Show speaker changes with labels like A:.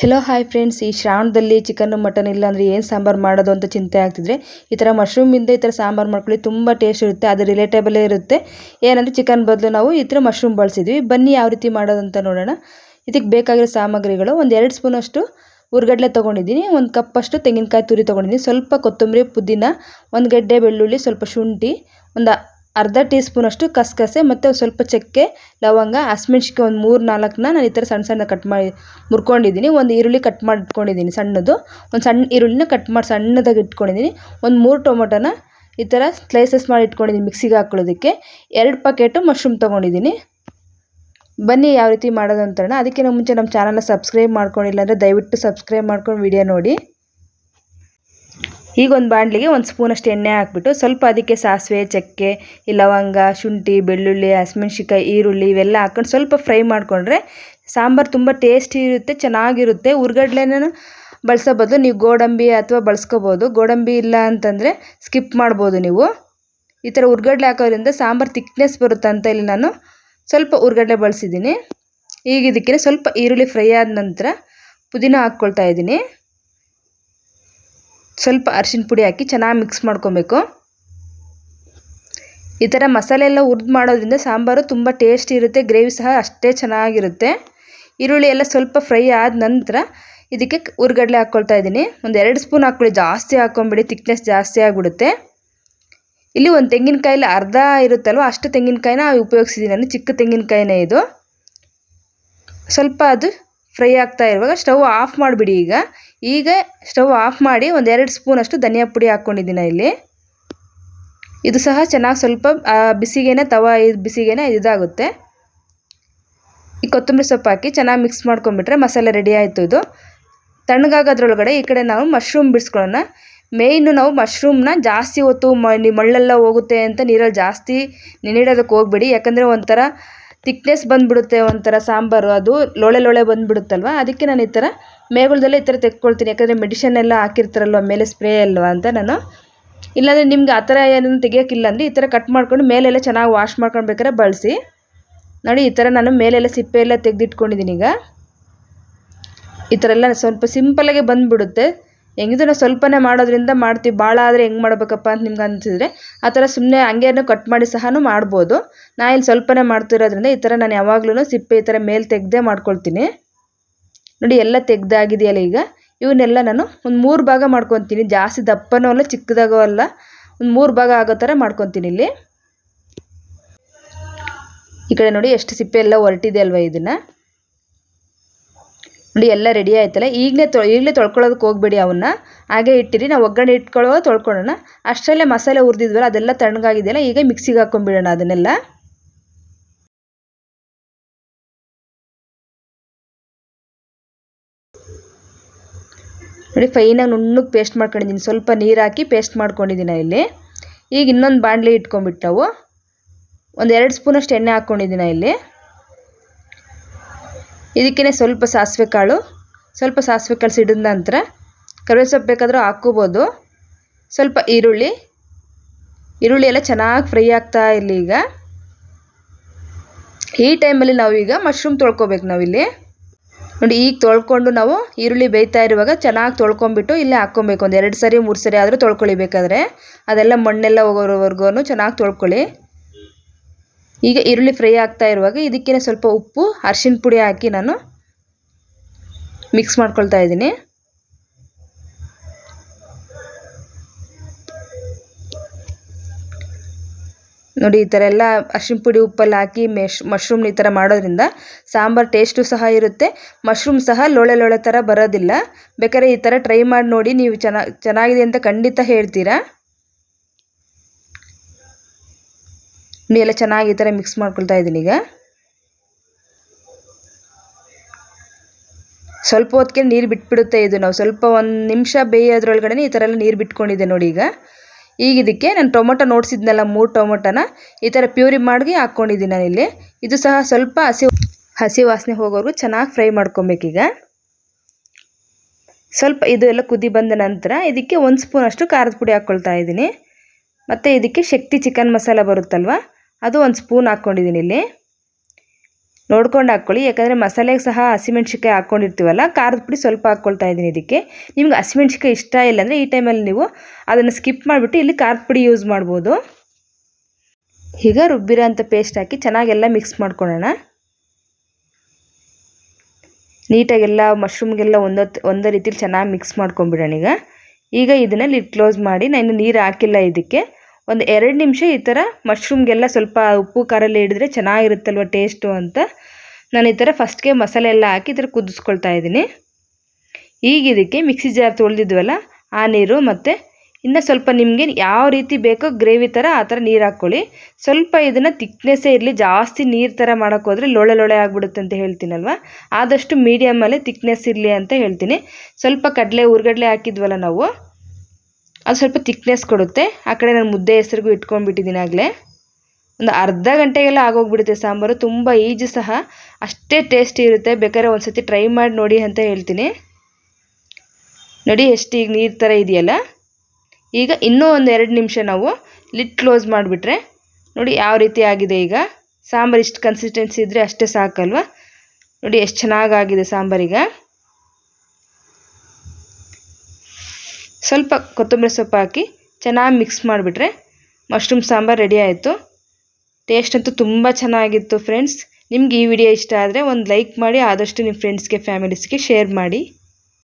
A: Hello hi friends ಈ ಶ್ರಾವಣದಲ್ಲಿ chicken mutton ಇಲ್ಲ ಅಂದರೆ ಏನು ಸಾಂಬಾರು ಮಾಡೋದು ಅಂತ ಚಿಂತೆ ಆಗ್ತಿದ್ರೆ ಈ ಥರ ಮಶ್ರೂಮಿಂದ ಈ ಥರ ಸಾಂಬಾರು ಮಾಡ್ಕೊಳ್ಳಿ, ತುಂಬ ಟೇಸ್ಟ್ ಇರುತ್ತೆ, ಅದು ರಿಲೇಟೇಬಲೇ ಇರುತ್ತೆ. ಏನಂದರೆ ಚಿಕನ್ ಬದಲು ನಾವು ಈ ಥರ ಮಶ್ರೂಮ್ ಬಳಸಿದ್ವಿ. ಬನ್ನಿ ಯಾವ ರೀತಿ ಮಾಡೋದು ಅಂತ ನೋಡೋಣ. ಇದಕ್ಕೆ ಬೇಕಾಗಿರೋ ಸಾಮಗ್ರಿಗಳು ಒಂದು ಎರಡು ಸ್ಪೂನಷ್ಟು ಉರ್ಗಡ್ಲೆ ತೊಗೊಂಡಿದ್ದೀನಿ, ಒಂದು ಕಪ್ಪಷ್ಟು ತೆಂಗಿನಕಾಯಿ ತುರಿ ತೊಗೊಂಡಿದ್ದೀನಿ. ಸ್ವಲ್ಪ ಕೊತ್ತಂಬರಿ, ಪುದೀನ, ಒಂದು ಗಡ್ಡೆ ಬೆಳ್ಳುಳ್ಳಿ, ಸ್ವಲ್ಪ ಶುಂಠಿ, ಒಂದು ಅರ್ಧ ಟೀ ಸ್ಪೂನಷ್ಟು ಕಸಗಸೆ ಮತ್ತು ಸ್ವಲ್ಪ ಚಕ್ಕೆ, ಲವಂಗ ಹಸಿಮೆಣ್ಸಿಕೆ ಒಂದು ಮೂರು ನಾಲ್ಕನ್ನ ನಾನು ಈ ಥರ ಸಣ್ಣ ಸಣ್ಣ ಕಟ್ ಮಾಡಿ ಮುರ್ಕೊಂಡಿದ್ದೀನಿ. ಒಂದು ಈರುಳ್ಳಿ ಕಟ್ ಮಾಡಿ ಇಟ್ಕೊಂಡಿದ್ದೀನಿ ಸಣ್ಣದು. ಒಂದು ಸಣ್ಣ ಈರುಳ್ಳಿನ ಕಟ್ ಮಾಡಿ ಸಣ್ಣದಾಗಿ ಇಟ್ಕೊಂಡಿದ್ದೀನಿ. ಒಂದು ಮೂರು ಟೊಮೊಟೊನ ಈ ಥರ ಸ್ಲೈಸಸ್ ಮಾಡಿ ಇಟ್ಕೊಂಡಿದ್ದೀನಿ ಮಿಕ್ಸಿಗೆ ಹಾಕೊಳ್ಳೋದಕ್ಕೆ. ಎರಡು ಪ್ಯಾಕೆಟು ಮಶ್ರೂಮ್ ತೊಗೊಂಡಿದ್ದೀನಿ. ಬನ್ನಿ ಯಾವ ರೀತಿ ಮಾಡೋದು ಅಂತೇಳಿ ಅದಕ್ಕಿಂತ ಮುಂಚೆ ನಮ್ಮ ಚಾನಲ್ನ ಸಬ್ಸ್ಕ್ರೈಬ್ ಮಾಡ್ಕೊಂಡಿಲ್ಲ ಅಂದರೆ ದಯವಿಟ್ಟು ಸಬ್ಸ್ಕ್ರೈಬ್ ಮಾಡ್ಕೊಂಡು ವಿಡಿಯೋ ನೋಡಿ. ಈಗ ಒಂದು ಬಾಣಲಿಗೆ ಒಂದು ಸ್ಪೂನಷ್ಟು ಎಣ್ಣೆ ಹಾಕ್ಬಿಟ್ಟು ಸ್ವಲ್ಪ ಅದಕ್ಕೆ ಸಾಸಿವೆ, ಚಕ್ಕೆ ಲವಂಗ, ಶುಂಠಿ, ಬೆಳ್ಳುಳ್ಳಿ ಹಸಿಮೆಣ್ಸಿಕಾಯಿ ಈರುಳ್ಳಿ ಇವೆಲ್ಲ ಹಾಕ್ಕೊಂಡು ಸ್ವಲ್ಪ ಫ್ರೈ ಮಾಡಿಕೊಂಡ್ರೆ ಸಾಂಬಾರು ತುಂಬ ಟೇಸ್ಟಿ ಇರುತ್ತೆ, ಚೆನ್ನಾಗಿರುತ್ತೆ. ಉರ್ಗಡ್ಲೆನೂ ಬಳಸೋ ಬದಲು ನೀವು ಗೋಡಂಬಿ ಅಥವಾ ಬಳಸ್ಕೋಬೋದು. ಗೋಡಂಬಿ ಇಲ್ಲ ಅಂತಂದರೆ ಸ್ಕಿಪ್ ಮಾಡ್ಬೋದು ನೀವು. ಈ ಥರ ಉರ್ಗಡ್ಲೆ ಹಾಕೋದ್ರಿಂದ ಸಾಂಬಾರು ತಿಕ್ನೆಸ್ ಬರುತ್ತೆ ಅಂತ ಇಲ್ಲಿ ನಾನು ಸ್ವಲ್ಪ ಉರ್ಗಡ್ಲೆ ಬಳಸಿದ್ದೀನಿ. ಈಗ ಇದಕ್ಕೆ ಸ್ವಲ್ಪ ಈರುಳ್ಳಿ ಫ್ರೈ ಆದ ನಂತರ ಪುದೀನ ಹಾಕ್ಕೊಳ್ತಾ ಇದ್ದೀನಿ. ಸ್ವಲ್ಪ ಅರಿಶಿನ ಪುಡಿ ಹಾಕಿ ಚೆನ್ನಾಗಿ ಮಿಕ್ಸ್ ಮಾಡ್ಕೊಬೇಕು. ಈ ಥರ ಮಸಾಲೆ ಎಲ್ಲ ಹುರಿದು ಮಾಡೋದ್ರಿಂದ ಸಾಂಬಾರು ತುಂಬ ಟೇಸ್ಟಿ ಇರುತ್ತೆ ಗ್ರೇವಿ ಸಹ ಅಷ್ಟೇ ಚೆನ್ನಾಗಿರುತ್ತೆ. ಈರುಳ್ಳಿ ಎಲ್ಲ ಸ್ವಲ್ಪ ಫ್ರೈ ಆದ ನಂತರ ಇದಕ್ಕೆ ಉರ್ಗಡ್ಲೆ ಹಾಕ್ಕೊಳ್ತಾ ಇದ್ದೀನಿ. ಒಂದು ಎರಡು ಸ್ಪೂನ್ ಹಾಕ್ಕೊಳ್ಳಿ, ಜಾಸ್ತಿ ಹಾಕ್ಕೊಂಬಿಡಿ ತಿಕ್ನೆಸ್ ಜಾಸ್ತಿ ಆಗಿಬಿಡುತ್ತೆ. ಇಲ್ಲಿ ಒಂದು ತೆಂಗಿನಕಾಯಲ್ಲಿ ಅರ್ಧ ಇರುತ್ತಲ್ವ, ಅಷ್ಟು ತೆಂಗಿನಕಾಯಿನ ಉಪಯೋಗಿಸಿದ್ದೀನಿ ನಾನು, ಚಿಕ್ಕ ತೆಂಗಿನಕಾಯಿನೇ ಇದು. ಸ್ವಲ್ಪ ಅದು ಫ್ರೈ ಆಗ್ತಾ ಇರುವಾಗ ಸ್ಟವ್ ಆಫ್ ಮಾಡಿಬಿಡಿ ಈಗ. ಈಗ ಸ್ಟವ್ ಆಫ್ ಮಾಡಿ ಒಂದು ಎರಡು ಸ್ಪೂನಷ್ಟು ಧನಿಯಾ ಪುಡಿ ಹಾಕ್ಕೊಂಡಿದ್ದೀನಿ ಇಲ್ಲಿ. ಇದು ಸಹ ಚೆನ್ನಾಗಿ ಸ್ವಲ್ಪ ಬಿಸಿಗೇನೆ, ತವ ಬಿಸಿಗೇನೆ ಇದಾಗುತ್ತೆ. ಈ ಕೊತ್ತಂಬರಿ ಸೊಪ್ಪು ಹಾಕಿ ಚೆನ್ನಾಗಿ ಮಿಕ್ಸ್ ಮಾಡ್ಕೊಂಬಿಟ್ರೆ ಮಸಾಲೆ ರೆಡಿ ಆಯಿತು ಇದು. ತಣ್ಣಗಾಗೋದ್ರೊಳಗಡೆ ಈ ಕಡೆ ನಾವು ಮಶ್ರೂಮ್ ಬಿಡಿಸ್ಕೊಳ್ಳೋಣ. ಮೇಯ್ನು ನಾವು ಮಶ್ರೂಮ್ನ ಜಾಸ್ತಿ ಹೊತ್ತು ಮಳ್ಳೆಲ್ಲ ಹೋಗುತ್ತೆ ಅಂತ ನೀರಲ್ಲಿ ಜಾಸ್ತಿ ನೆನೆಡೋದಕ್ಕೆ ಹೋಗ್ಬೇಡಿ. ಯಾಕಂದರೆ ಒಂಥರ ತಿಕ್ನೆಸ್ ಬಂದುಬಿಡುತ್ತೆ ಒಂಥರ ಸಾಂಬಾರು, ಅದು ಲೋಳೆ ಲೋಳೆ ಬಂದುಬಿಡುತ್ತಲ್ವ? ಅದಕ್ಕೆ ನಾನು ಈ ಥರ ಮೇಗುಲದಲ್ಲೇ ಈ ಥರ ತೆಕ್ಕೊಳ್ತೀನಿ. ಯಾಕಂದರೆ ಮೆಡಿಷನ್ ಎಲ್ಲ ಹಾಕಿರ್ತಾರಲ್ವ, ಮೇಲೆ ಸ್ಪ್ರೇ ಅಲ್ವ ಅಂತ ನಾನು. ಇಲ್ಲಾಂದರೆ ನಿಮ್ಗೆ ಆ ಥರ ಏನೂ ತೆಗಿಯೋಕ್ಕಿಲ್ಲ ಅಂದರೆ ಈ ಥರ ಕಟ್ ಮಾಡ್ಕೊಂಡು ಮೇಲೆಲ್ಲ ಚೆನ್ನಾಗಿ ವಾಶ್ ಮಾಡ್ಕೊಂಡು ಬೇಕಾದ್ರೆ ಬಳಸಿ. ನೋಡಿ, ಈ ಥರ ನಾನು ಮೇಲೆಲ್ಲ ಸಿಪ್ಪೆ ಎಲ್ಲ ತೆಗೆದಿಟ್ಕೊಂಡಿದ್ದೀನಿ ಈಗ. ಈ ಥರ ಎಲ್ಲ ಸ್ವಲ್ಪ ಸಿಂಪಲಾಗೆ ಬಂದುಬಿಡುತ್ತೆ. ಹೆಂಗಿದ್ರು ನಾವು ಸ್ವಲ್ಪನೇ ಮಾಡೋದ್ರಿಂದ ಮಾಡ್ತೀವಿ ಭಾಳ ಆದರೆ ಹೆಂಗೆ ಮಾಡಬೇಕಪ್ಪ ಅಂತ ನಿಮ್ಗೆ ಅನಿಸಿದ್ರೆ ಆ ಥರ ಸುಮ್ಮನೆ ಹಂಗೇನು ಕಟ್ ಮಾಡಿ ಸಹ ಮಾಡ್ಬೋದು. ನಾನು ಇಲ್ಲಿ ಸ್ವಲ್ಪನೇ ಮಾಡ್ತಿರೋದ್ರಿಂದ ಈ ಥರ ನಾನು ಯಾವಾಗಲೂ ಸಿಪ್ಪೆ ಈ ಥರ ಮೇಲೆ ತೆಗೆದೇ ಮಾಡ್ಕೊಳ್ತೀನಿ. ನೋಡಿ ಎಲ್ಲ ತೆಗ್ದಾಗಿದೆಯಲ್ಲ ಈಗ, ಇವನ್ನೆಲ್ಲ ನಾನು ಒಂದು ಮೂರು ಭಾಗ ಮಾಡ್ಕೊತೀನಿ. ಜಾಸ್ತಿ ದಪ್ಪನೂ ಅಲ್ಲ, ಚಿಕ್ಕದಾಗೋ ಅಲ್ಲ, ಒಂದು ಮೂರು ಭಾಗ ಆಗೋ ಥರ ಮಾಡ್ಕೊತೀನಿ ಇಲ್ಲಿ. ಈ ಕಡೆ ನೋಡಿ ಎಷ್ಟು ಸಿಪ್ಪೆ ಎಲ್ಲ ಹೊರಟಿದೆ ಅಲ್ವ ಇದನ್ನು. ನೋಡಿ ಎಲ್ಲ ರೆಡಿ ಆಯ್ತಲ್ಲ? ಈಗಲೇ ತೊ ಈಗಲೇ ತೊಳ್ಕೊಳ್ಳೋದಕ್ಕೆ ಹೋಗ್ಬೇಡಿ ಅವನ್ನ. ಹಾಗೆ ಇಟ್ಟಿರಿ, ನಾವು ಒಗ್ಗರಣೆ ಇಟ್ಕೊಳ್ಳೋ ತೊಳ್ಕೊಳ್ಳೋಣ. ಅಷ್ಟರಲ್ಲೇ ಮಸಾಲೆ ಹುರಿದಿದ್ವಲ್ಲ, ಅದೆಲ್ಲ ತಣ್ಣಗಾಗಿದೆಯಲ್ಲ, ಈಗ ಮಿಕ್ಸಿಗೆ ಹಾಕ್ಕೊಂಬಿಡೋಣ ಅದನ್ನೆಲ್ಲ. ನೋಡಿ ಫೈನಾಗಿ ನುಣ್ಣಗೆ ಪೇಸ್ಟ್ ಮಾಡ್ಕೊಂಡಿದ್ದೀನಿ ಸ್ವಲ್ಪ ನೀರು ಹಾಕಿ ಪೇಸ್ಟ್ ಮಾಡ್ಕೊಂಡಿದ್ದೀನಿ ಇಲ್ಲಿ. ಈಗ ಇನ್ನೊಂದು ಬಾಣಲಿ ಇಟ್ಕೊಂಬಿಟ್ಟು ನಾವು ಒಂದು ಎರಡು ಸ್ಪೂನಷ್ಟು ಎಣ್ಣೆ ಹಾಕ್ಕೊಂಡಿದ್ದೀನಿ ಇಲ್ಲಿ. ಇದಕ್ಕೇ ಸ್ವಲ್ಪ ಸಾಸಿವೆ ಕಾಳು, ಸ್ವಲ್ಪ ಸಾಸಿವೆ ಕಾಳು ಸಿಡಿದ ನಂತರ ಕರಿಬೇವು ಸೊಪ್ಪು ಬೇಕಾದರೂ ಹಾಕ್ಕೋಬೋದು. ಸ್ವಲ್ಪ ಈರುಳ್ಳಿ ಈರುಳ್ಳಿ ಎಲ್ಲ ಚೆನ್ನಾಗಿ ಫ್ರೈ ಆಗ್ತಾ ಇರಲಿ ಈಗ. ಈ ಟೈಮಲ್ಲಿ ನಾವೀಗ ಮಶ್ರೂಮ್ ತೊಳ್ಕೊಬೇಕು ನಾವಿಲ್ಲಿ. ನೋಡಿ, ಈಗ ತೊಳ್ಕೊಂಡು ನಾವು ಈರುಳ್ಳಿ ಬೇಯ್ತಾ ಇರುವಾಗ ಚೆನ್ನಾಗಿ ತೊಳ್ಕೊಂಬಿಟ್ಟು ಇಲ್ಲೇ ಹಾಕ್ಕೊಬೇಕು. ಒಂದು ಎರಡು ಸರಿ, ಮೂರು ಸರಿ ಆದರೂ ತೊಳ್ಕೊಳ್ಳಿ ಬೇಕಾದರೆ ಅದೆಲ್ಲ ಮಣ್ಣೆಲ್ಲ ಹೋಗೋವರೆಗೂ ಚೆನ್ನಾಗಿ ತೊಳ್ಕೊಳ್ಳಿ. ಈಗ ಈರುಳ್ಳಿ ಫ್ರೈ ಆಗ್ತಾ ಇರುವಾಗ ಇದಕ್ಕೆ ಸ್ವಲ್ಪ ಉಪ್ಪು ಅರ್ಶಿಣ ಪುಡಿ ಹಾಕಿ ನಾನು ಮಿಕ್ಸ್ ಮಾಡ್ಕೊಳ್ತಾ ಇದ್ದೀನಿ. ನೋಡಿ, ಈ ಥರ ಎಲ್ಲ ಅರ್ಶಿನ ಪುಡಿ, ಉಪ್ಪಲ್ಲಿ ಹಾಕಿ ಮೆಶ್ ಮಶ್ರೂಮ್ ಈ ಥರ ಮಾಡೋದ್ರಿಂದ ಸಾಂಬಾರು ಟೇಸ್ಟು ಸಹ ಇರುತ್ತೆ. ಮಶ್ರೂಮ್ ಸಹ ಲೋಳೆ ಲೋಳೆ ಥರ ಬರೋದಿಲ್ಲ. ಬೇಕಾದ್ರೆ ಈ ಥರ ಟ್ರೈ ಮಾಡಿ ನೋಡಿ, ನೀವು ಚೆನ್ನಾಗಿ ಚೆನ್ನಾಗಿದೆ ಅಂತ ಖಂಡಿತ ಹೇಳ್ತೀರಾ? ಎಲ್ಲ ಚೆನ್ನಾಗಿ ಈ ಥರ ಮಿಕ್ಸ್ ಮಾಡ್ಕೊಳ್ತಾ ಇದ್ದೀನಿ ಈಗ. ಸ್ವಲ್ಪ ಹೊತ್ತಿಗೆ ನೀರು ಬಿಟ್ಬಿಡುತ್ತೆ ಇದು ನಾವು. ಸ್ವಲ್ಪ ಒಂದು ನಿಮಿಷ ಬೇಯೋದ್ರೊಳಗಡೆ ಈ ಥರ ಎಲ್ಲ ನೀರು ಬಿಟ್ಕೊಂಡಿದ್ದೆ ನೋಡಿ ಈಗ. ಈಗ ಇದಕ್ಕೆ ನಾನು ಟೊಮೊಟೊ ನೋಡಿಸಿದ್ನಲ್ಲ, ಮೂರು ಟೊಮೊಟೊನ. ಈ ಥರ ಪ್ಯೂರಿ ಮಾಡಿ ಹಾಕ್ಕೊಂಡಿದ್ದೀನಿ ನಾನಿಲ್ಲಿ ಇದು ಸಹ ಸ್ವಲ್ಪ ಹಸಿ ಹಸಿ ವಾಸನೆ ಹೋಗೋವರೆಗೂ ಚೆನ್ನಾಗಿ ಫ್ರೈ ಮಾಡ್ಕೊಬೇಕೀಗ ಸ್ವಲ್ಪ ಇದು ಎಲ್ಲ ಕುದಿ ಬಂದ ನಂತರ ಇದಕ್ಕೆ ಒಂದು ಸ್ಪೂನ್ ಅಷ್ಟು ಖಾರದ ಪುಡಿ ಹಾಕ್ಕೊಳ್ತಾ ಇದ್ದೀನಿ. ಮತ್ತು ಇದಕ್ಕೆ ಶಕ್ತಿ ಚಿಕನ್ ಮಸಾಲ ಬರುತ್ತಲ್ವ? ಅದು ಒಂದು ಸ್ಪೂನ್ ಹಾಕ್ಕೊಂಡಿದ್ದೀನಿ ಇಲ್ಲಿ. ನೋಡ್ಕೊಂಡು ಹಾಕ್ಕೊಳ್ಳಿ, ಯಾಕಂದರೆ ಮಸಾಲೆಗೆ ಸಹ ಹಸಿಮೆಣ್ಸಿಕಾಯಿ ಹಾಕ್ಕೊಂಡಿರ್ತೀವಲ್ಲ, ಖಾರದ ಪುಡಿ ಸ್ವಲ್ಪ ಹಾಕ್ಕೊಳ್ತಾ ಇದ್ದೀನಿ ಇದಕ್ಕೆ. ನಿಮ್ಗೆ ಹಸಿಮೆಣ್ಸಿಕಾಯಿ ಇಷ್ಟ ಇಲ್ಲ ಅಂದರೆ ಈ ಟೈಮಲ್ಲಿ ನೀವು ಅದನ್ನು ಸ್ಕಿಪ್ ಮಾಡಿಬಿಟ್ಟು ಇಲ್ಲಿ ಖಾರದ ಪುಡಿ ಯೂಸ್ ಮಾಡ್ಬೋದು. ಈಗ ರುಬ್ಬಿರೋ ಅಂಥ ಪೇಸ್ಟ್ ಹಾಕಿ ಚೆನ್ನಾಗೆಲ್ಲ ಮಿಕ್ಸ್ ಮಾಡ್ಕೊಳ್ಳೋಣ. ನೀಟಾಗೆಲ್ಲ ಮಶ್ರೂಮ್ಗೆಲ್ಲ ಒಂದೊತ್ತು, ಒಂದೇ ರೀತಿಲಿ ಚೆನ್ನಾಗಿ ಮಿಕ್ಸ್ ಮಾಡ್ಕೊಂಬಿಡೋಣ ಈಗ. ಈಗ ಇದನ್ನು ಲಿಡ್ ಕ್ಲೋಸ್ ಮಾಡಿ ನಾನು ನೀರು ಹಾಕಿಲ್ಲ ಇದಕ್ಕೆ. ಒಂದು ಎರಡು ನಿಮಿಷ ಈ ಥರ ಮಶ್ರೂಮ್ಗೆಲ್ಲ ಸ್ವಲ್ಪ ಉಪ್ಪು ಖಾರಲ್ಲಿ ಹಿಡಿದ್ರೆ ಚೆನ್ನಾಗಿರುತ್ತಲ್ವ ಟೇಸ್ಟು ಅಂತ. ನಾನು ಈ ಥರ ಫಸ್ಟ್ಗೆ ಮಸಾಲೆ ಎಲ್ಲ ಹಾಕಿ ಈ ಥರ ಕುದಿಸ್ಕೊಳ್ತಾ ಇದ್ದೀನಿ. ಈಗ ಇದಕ್ಕೆ ಮಿಕ್ಸಿ ಜಾರ್ ತೊಳೆದಿದ್ವಲ್ಲ, ಆ ನೀರು ಮತ್ತು ಇನ್ನು ಸ್ವಲ್ಪ ನಿಮಗೆ ಯಾವ ರೀತಿ ಬೇಕೋ ಗ್ರೇವಿ ಥರ ಆ ಥರ ನೀರು ಹಾಕ್ಕೊಳ್ಳಿ ಸ್ವಲ್ಪ ಇದನ್ನು ತಿಕ್ನೆಸ್ಸೇ ಇರಲಿ, ಜಾಸ್ತಿ ನೀರು ಥರ ಮಾಡೋಕ್ಕೆ ಹೋದರೆ ಲೊಳೆ ಲೊಳೆ ಆಗಿಬಿಡುತ್ತೆ ಅಂತ ಹೇಳ್ತೀನಲ್ವ? ಆದಷ್ಟು ಮೀಡಿಯಮಲ್ಲೇ ತಿಕ್ನೆಸ್ ಇರಲಿ ಅಂತ ಹೇಳ್ತೀನಿ. ಸ್ವಲ್ಪ ಕಡಲೆ, ಉರ್ಗಡ್ಲೆ ಹಾಕಿದ್ವಲ್ಲ ನಾವು ಅದು ಸ್ವಲ್ಪ ತಿಕ್ನೆಸ್ ಕೊಡುತ್ತೆ. ಆ ಕಡೆ ನಾನು ಮುದ್ದೆ ಹೆಸರಿಗೂ ಇಟ್ಕೊಂಡ್ಬಿಟ್ಟಿದ್ದೀನಿ ಆಗಲೇ. ಒಂದು ಅರ್ಧ ಗಂಟೆಗೆಲ್ಲ ಆಗೋಗ್ಬಿಡುತ್ತೆ ಸಾಂಬಾರು. ತುಂಬ ಈಜು ಸಹ. ಅಷ್ಟೇ ಟೇಸ್ಟಿ ಇರುತ್ತೆ. ಬೇಕಾದ್ರೆ ಒಂದು ಸತಿ ಟ್ರೈ ಮಾಡಿ ನೋಡಿ ಅಂತ ಹೇಳ್ತೀನಿ. ನೋಡಿ ಎಷ್ಟು ಈಗ ನೀರು ಥರ ಇದೆಯಲ್ಲ. ಈಗ ಇನ್ನೂ ಒಂದು ಎರಡು ನಿಮಿಷ ನಾವು ಲಿಟ್ ಕ್ಲೋಸ್ ಮಾಡಿಬಿಟ್ರೆ ನೋಡಿ ಯಾವ ರೀತಿ ಆಗಿದೆ ಈಗ. ಸಾಂಬಾರು ಇಷ್ಟು ಕನ್ಸಿಸ್ಟೆನ್ಸಿ ಇದ್ದರೆ ಅಷ್ಟೇ ಸಾಕಲ್ವ. ನೋಡಿ ಎಷ್ಟು ಚೆನ್ನಾಗಾಗಿದೆ ಸಾಂಬಾರೀಗ ಸ್ವಲ್ಪ ಕೊತ್ತಂಬರಿ ಸೊಪ್ಪು ಹಾಕಿ ಚೆನ್ನಾಗಿ ಮಿಕ್ಸ್ ಮಾಡಿಬಿಟ್ರೆ ಮಶ್ರೂಮ್ ಸಾಂಬಾರು ರೆಡಿ ಆಯಿತು. ಟೇಸ್ಟ್ ಅಂತೂ ತುಂಬ ಚೆನ್ನಾಗಿತ್ತು ಫ್ರೆಂಡ್ಸ್ ನಿಮ್ಗೆ ಈ ವಿಡಿಯೋ ಇಷ್ಟ ಆದರೆ ಒಂದು ಲೈಕ್ ಮಾಡಿ, ಆದಷ್ಟು ನಿಮ್ಮ ಫ್ರೆಂಡ್ಸ್ಗೆ ಫ್ಯಾಮಿಲೀಸ್ಗೆ ಶೇರ್ ಮಾಡಿ.